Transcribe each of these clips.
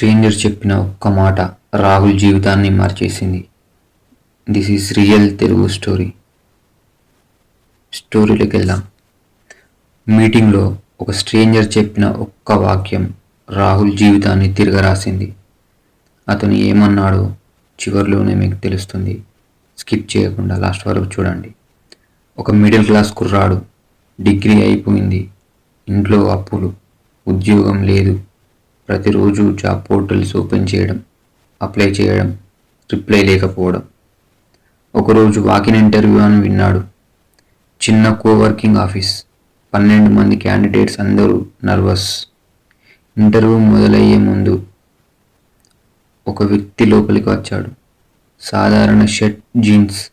Stranger చెప్పిన ఒక్క మాట రాహుల్ జీవితాన్ని మార్చేసింది. This is real Telugu story స్టోరీలోకి వెళ్దాం. మీటింగ్లో ఒక స్ట్రేంజర్ చెప్పిన ఒక్క వాక్యం రాహుల్ జీవితాన్ని తిరగరాసింది. అతను ఏమన్నాడో చివరిలోనే మీకు తెలుస్తుంది. స్కిప్ చేయకుండా లాస్ట్ వరకు చూడండి. ఒక మిడిల్ క్లాస్ కుర్రాడు డిగ్రీ అయిపోయింది. ఇంట్లో అప్పులు ఉద్యోగం లేదు. ప్రతిరోజు జాబ్ పోర్టల్స్ ఓపెన్ చేయడం అప్లై చేయడం రిప్లై లేకపోవడం. ఒకరోజు వాకిన్ ఇంటర్వ్యూ అని విన్నాడు. చిన్న కోవర్కింగ్ ఆఫీస్. పన్నెండు మంది క్యాండిడేట్స్ అందరూ నర్వస్. ఇంటర్వ్యూ మొదలయ్యే ముందు ఒక వ్యక్తి లోపలికి వచ్చాడు. సాధారణ షర్ట్ జీన్స్.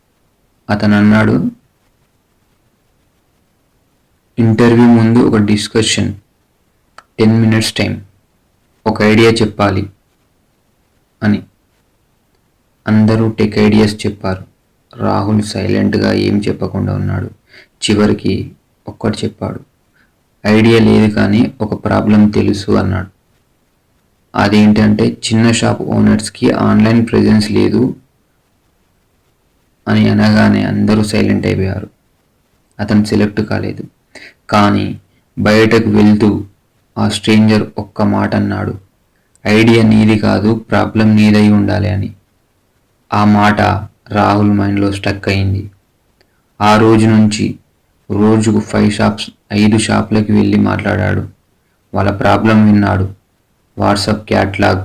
అతను అన్నాడు ఇంటర్వ్యూ ముందు ఒక డిస్కషన్. Ten minutes time. ఒక ఐడియా చెప్పాలి అని. అందరూ టెక్ ఐడియాస్ చెప్పారు. రాహుల్ సైలెంట్గా ఏం చెప్పకుండా ఉన్నాడు. చివరికి ఒక్కటి చెప్పాడు. ఐడియా లేదు కానీ ఒక ప్రాబ్లం తెలుసు అన్నాడు. అదేంటంటే చిన్న షాప్ ఓనర్స్కి ఆన్లైన్ ప్రెజెన్స్ లేదు అని అనగానే అందరూ సైలెంట్ అయిపోయారు. అతను సెలెక్ట్ కాలేదు. కానీ బయటకు వెళ్తూ ఆ స్ట్రేంజర్ ఒక్క మాట అన్నాడు ఐడియా నీది కాదు ప్రాబ్లం నీదై ఉండాలి అని. ఆ మాట రాహుల్ మైండ్లో స్టక్ అయింది. ఆ రోజు నుంచి రోజుకు ఫైవ్ షాప్స్ ఐదు షాప్లకి వెళ్ళి మాట్లాడాడు. వాళ్ళ ప్రాబ్లం విన్నాడు. WhatsApp catalogue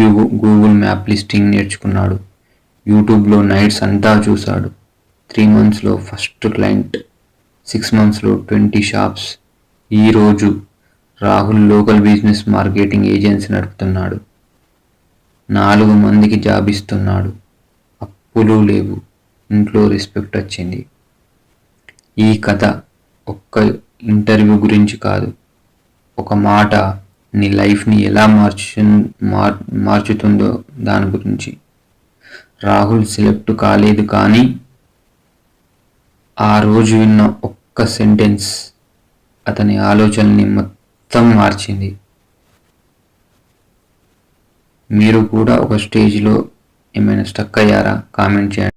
Google Google map listing నేర్చుకున్నాడు. యూట్యూబ్లో నైట్స్ అంతా చూశాడు. త్రీ మంత్స్లో ఫస్ట్ క్లయింట్ సిక్స్ మంత్స్లో ట్వంటీ షాప్స్. ఈరోజు Rahul local business marketing agency నడుపుతున్నాడు. నాలుగు మందికి జాబ్ ఇస్తున్నాడు. అప్పులు లేవు. ఇంట్లో రెస్పెక్ట్ వచ్చింది. ఈ కథ ఒక్క ఇంటర్వ్యూ గురించి కాదు. ఒక మాట నీ లైఫ్ని ఎలా మార్చు మార్ మార్చుతుందో దాని గురించి. రాహుల్ సెలెక్ట్ కాలేదు కానీ ఆ రోజు విన్న ఒక్క సెంటెన్స్ అతని ఆలోచనని మొత్తం మార్చింది. మీరు కూడా ఒక స్టేజ్లో ఏమైనా స్టక్ అయ్యారా? కామెంట్ చేయండి.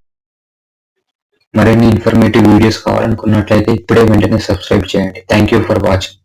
మరిన్ని ఇన్ఫర్మేటివ్ వీడియోస్ కావాలనుకున్నట్లయితే ఇప్పుడే వెంటనే సబ్స్క్రైబ్ చేయండి. Thank you for watching